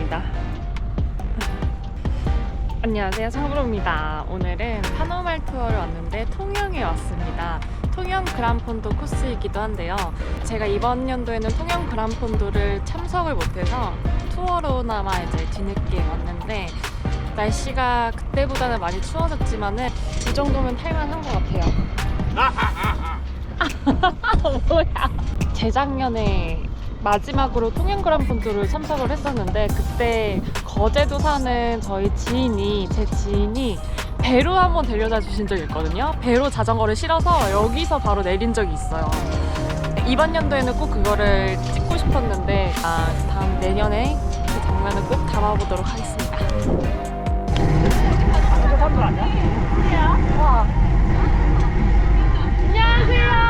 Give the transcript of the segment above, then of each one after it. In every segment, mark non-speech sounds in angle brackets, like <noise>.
복장입니다. 안녕하세요, 창브로입니다. 오늘은 파노말 투어를 왔는데 통영에 왔습니다. 통영 그란폰도 코스이기도 한데요. 제가 이번 연도에는 통영 그란폰도를 참석을 못해서 투어로나마 이제 뒤늦게 왔는데 날씨가 그때보다는 많이 추워졌지만은 이 정도면 탈만한 것 같아요. <laughs> 뭐야? 재작년에 마지막으로 통영 그란폰도를 참석을 했었는데 그때 거제도 사는 저희 지인이 제 지인이 배로 한번 데려다 주신 적이 있거든요. 배로 자전거를 실어서 여기서 바로 내린 적이 있어요. 이번 연도에는 꼭 그거를 찍고 싶었는데 아, 다음 내년에 그 장면을 꼭 담아보도록 하겠습니다. 와. 안녕하세요.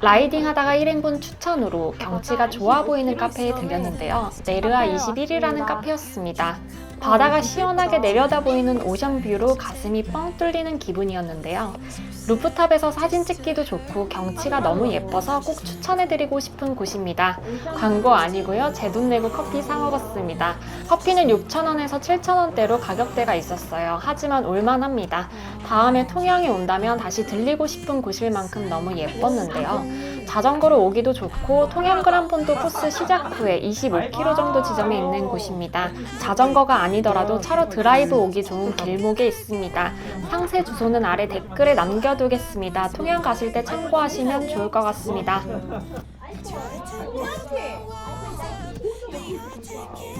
라이딩 하다가 1인분 추천으로 경치가 좋아 보이는 카페에 들렸는데요. 네르아 21이라는 카페였습니다. 바다가 시원하게 내려다 보이는 오션뷰로 가슴이 뻥 뚫리는 기분이었는데요. 루프탑에서 사진 찍기도 좋고 경치가 너무 예뻐서 꼭 추천해드리고 싶은 곳입니다. 광고 아니고요. 제 돈 내고 커피 사 먹었습니다. 커피는 6,000원에서 7,000원대로 가격대가 있 었어요. 하지만 올만합니다. 다음에 통영에 온다면 다시 들리고 싶은 곳일 만큼 너무 예뻤는데요. 자전거로 오기도 좋고 통영 그란폰도 코스 시작 후에 25km 정도 지점에 있는 곳입니다. 자전거가 아니더라도 차로 드라이브 오기 좋은 길목에 있습니다. 상세 주소는 아래 댓글에 남겨두겠습니다. 통영 가실 때 참고하시면 좋을 것 같습니다.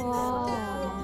와,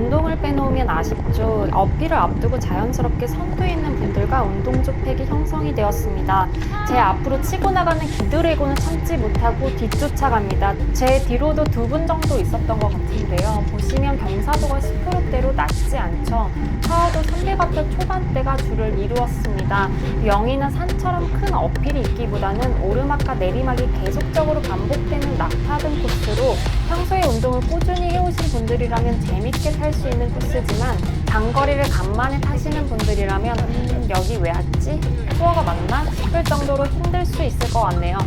운동을 빼놓으면 아쉽죠. 어필을 앞두고 자연스럽게 선두에 있는 분들과 운동 조팩이 형성이 되었습니다. 제 앞으로 치고 나가는 기드래곤을 참지 못하고 뒤쫓아갑니다. 제 뒤로도 두 분 정도 있었던 것 같은데요. 보시면 경사도가 10%대로 낮지 않죠. 파워도 300와트 초반대가 줄을 이루었습니다. 영희는 산처럼 큰 어필이 있기보다는 오르막과 내리막이 계속적으로 반복되는 낙타 등 코스로 평소에 운동을 꾸준히 해오신 분들이라면 재밌게 탈 수 있는 코스지만 장거리를 간만에 타시는 분들이라면 음, 여기 왜 왔지? 투어가 맞나? 싶을 정도로 힘들 수 있을 것 같네요.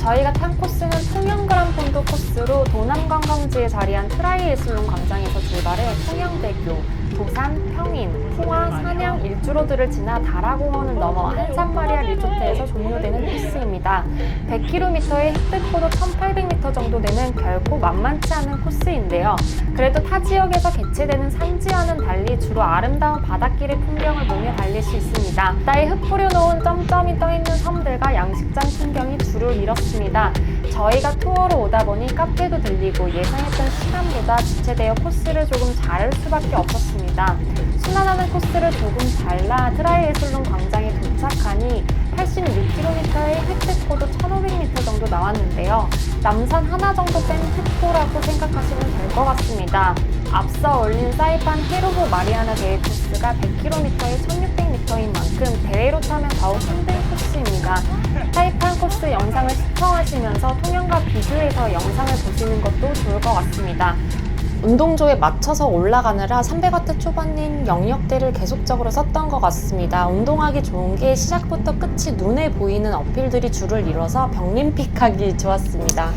저희가 탄 코스는 통영 그란폰도 코스로 도남관광지에 자리한 트라이애슬론 광장에서 출발해 통영대교, 도산, 평인, 풍화, 산양, 일주로드를 지나 다라공원을 넘어 한산마리아 리조트에서 종료되는 코스입니다. 100km의 획득고도 1800m 정도 되는 결코 만만치 않은 코스인데요. 그래도 타 지역에서 개최되는 산지와는 달리 주로 아름다운 바닷길의 풍경을 보며 달릴 수 있습니다. 바다에 흙 뿌려 놓은 점점이 떠있는 섬들과 양식장 풍경이 줄을 이뤘습니다. 저희가 투어로 오다 보니 카페도 들리고 예상했던 시간보다 지체되어 코스를 조금 자를 수밖에 없었습니다. 순환하는 코스를 조금 잘라 트라이애슬론 광장에 도착하니 86km의 획득고도 1500m 정도 나왔는데요. 남산 하나 정도 뺀 흑도라고 생각하시면 될 것 같습니다. 앞서 올린 사이판 헤로보 마리아나 대회 코스가 100km에 1600m인 만큼 대회로 타면 더욱 힘든 코스입니다. 사이판 코스 영상을 시청하시면서 통영과 비교해서 영상을 보시는 것도 좋을 것 같습니다. 운동조에 맞춰서 올라가느라 300와트 초반인 영역대를 계속적으로 썼던 것 같습니다. 운동하기 좋은 게 시작부터 끝이 눈에 보이는 어필들이 줄을 이뤄서 병림픽하기 좋았습니다.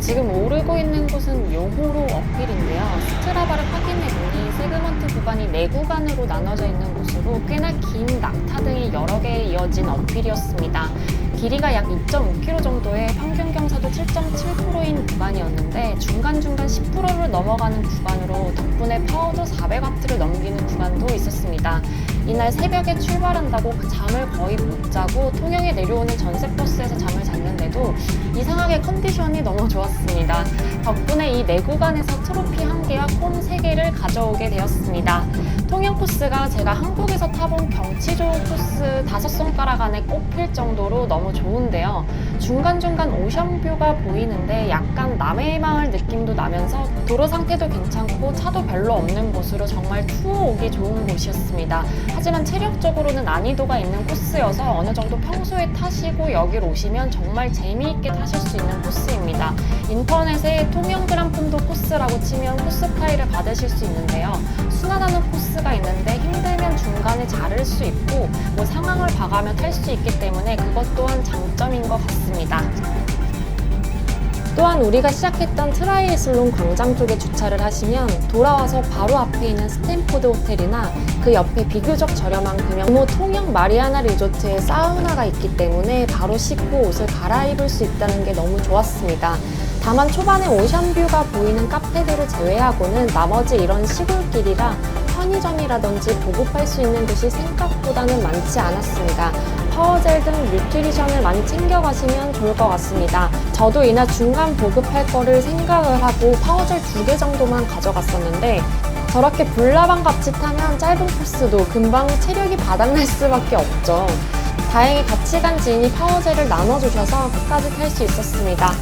지금 오르고 있는 곳은 요호로 어필인데요. 스트라바를 확인해보니 세그먼트 구간이 네 구간으로 나눠져 있는 곳으로 꽤나 긴 낙타 등이 여러 개 이어진 어필이었습니다. 길이가 약 2.5km 정도의 평균 경사도 7.7%인 구간이었는데 중간중간 10%를 넘어가는 구간으로 덕분에 파워도 400W를 넘기는 구간도 있었습니다. 이날 새벽에 출발한다고 잠을 거의 못 자고 통영에 내려오는 전세버스에서 잠을 잤는데도 이상하게 컨디션이 너무 좋았습니다. 덕분에 이 네 구간에서 트로피 한 개와 콘 세 개를 가져오게 되었습니다. 통영 코스가 제가 한국에서 타본 경치 좋은 코스 다섯 손가락 안에 꼽힐 정도로 너무 좋은데요. 중간중간 오션뷰가 보이는데 약간 남해의 마을 느낌도 나면서 도로 상태도 괜찮고 차도 별로 없는 곳으로 정말 투어 오기 좋은 곳이었습니다. 하지만 체력적으로는 난이도가 있는 코스여서 어느 정도 평소에 타시고 여기로 오시면 정말 재미있게 타실 수 있는 코스입니다. 인터넷에 통영 그란폰도 코스라고 치면 코스 파일을 받으실 수 있는데요. 순환하는 코스가 있는데 힘들면 중간에 자를 수 있고 뭐 상황을 봐가며 탈 수 있기 때문에 그것 또한 장점인 것 같습니다. 또한 우리가 시작했던 트라이애슬론 광장 쪽에 주차를 하시면 돌아와서 바로 앞에 있는 스탠포드 호텔이나 그 옆에 비교적 저렴한 금형 규모 통영 마리아나 리조트에 사우나가 있기 때문에 바로 씻고 옷을 갈아입을 수 있다는 게 너무 좋았습니다. 다만 초반에 오션뷰가 보이는 카페들을 제외하고는 나머지 이런 시골길이라 편의점이라든지 보급할 수 있는 곳이 생각보다는 많지 않았습니다. 파워젤 등 뉴트리션을 많이 챙겨가시면 좋을 것 같습니다. 저도 이날 중간 보급할 거를 생각을 하고 파워젤 두 개 정도만 가져갔었는데 저렇게 불나방 같이 타면 짧은 코스도 금방 체력이 바닥날 수밖에 없죠. 다행히 같이 간 지인이 파워젤을 나눠주셔서 끝까지 탈 수 있었습니다.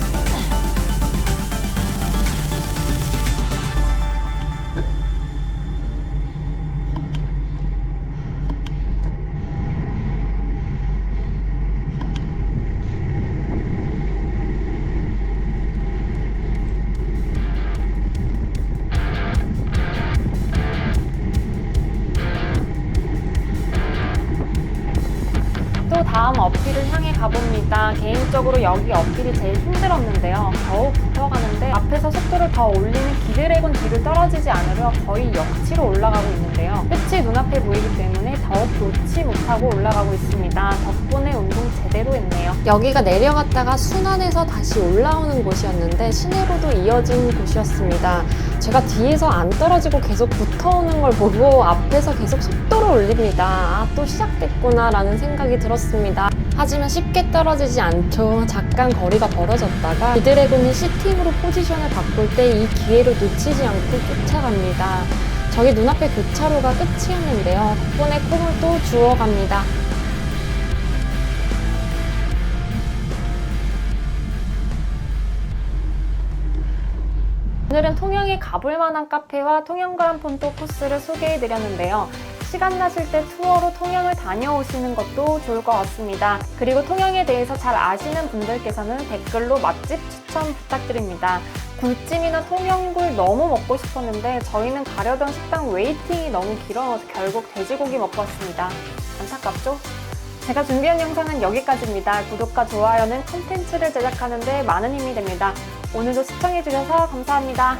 어필을 향해 가봅니다. 개인적으로 여기 어필이 제일 힘들었는데요. 겨우 붙어가는데 앞에서 속도를 더 올리는 기드래곤 뒤를 떨어지지 않으려 거의 역치로 올라가고 있는데요. 끝이 눈앞에 보이기 때문에 더욱 놓지 못하고 올라가고 있습니다. 덕분에 운동 제대로 했네요. 여기가 내려갔다가 순환해서 다시 올라오는 곳이었는데 시내로도 이어진 곳이었습니다. 제가 뒤에서 안 떨어지고 계속 붙어오는 걸 보고 앞에서 계속 속도를 올립니다. 아, 또 시작됐구나 라는 생각이 들었습니다. 하지만 쉽게 떨어지지 않죠. 잠깐 거리가 벌어졌다가 비드래곤이 C팀으로 포지션을 바꿀 때 이 기회를 놓치지 않고 쫓아갑니다. 저기 눈앞에 교차로가 끝이었는데요. 덕분에 콤을 또 주워갑니다. 오늘은 통영에 가볼 만한 카페와 통영 그란폰토 코스를 소개해 드렸는데요. 시간 나실 때 투어로 통영을 다녀오시는 것도 좋을 것 같습니다. 그리고 통영에 대해서 잘 아시는 분들께서는 댓글로 맛집 추천 부탁드립니다. 굴찜이나 통영굴 너무 먹고 싶었는데 저희는 가려던 식당 웨이팅이 너무 길어 결국 돼지고기 먹고 왔습니다. 안타깝죠? 제가 준비한 영상은 여기까지입니다. 구독과 좋아요는 콘텐츠를 제작하는데 많은 힘이 됩니다. 오늘도 시청해주셔서 감사합니다.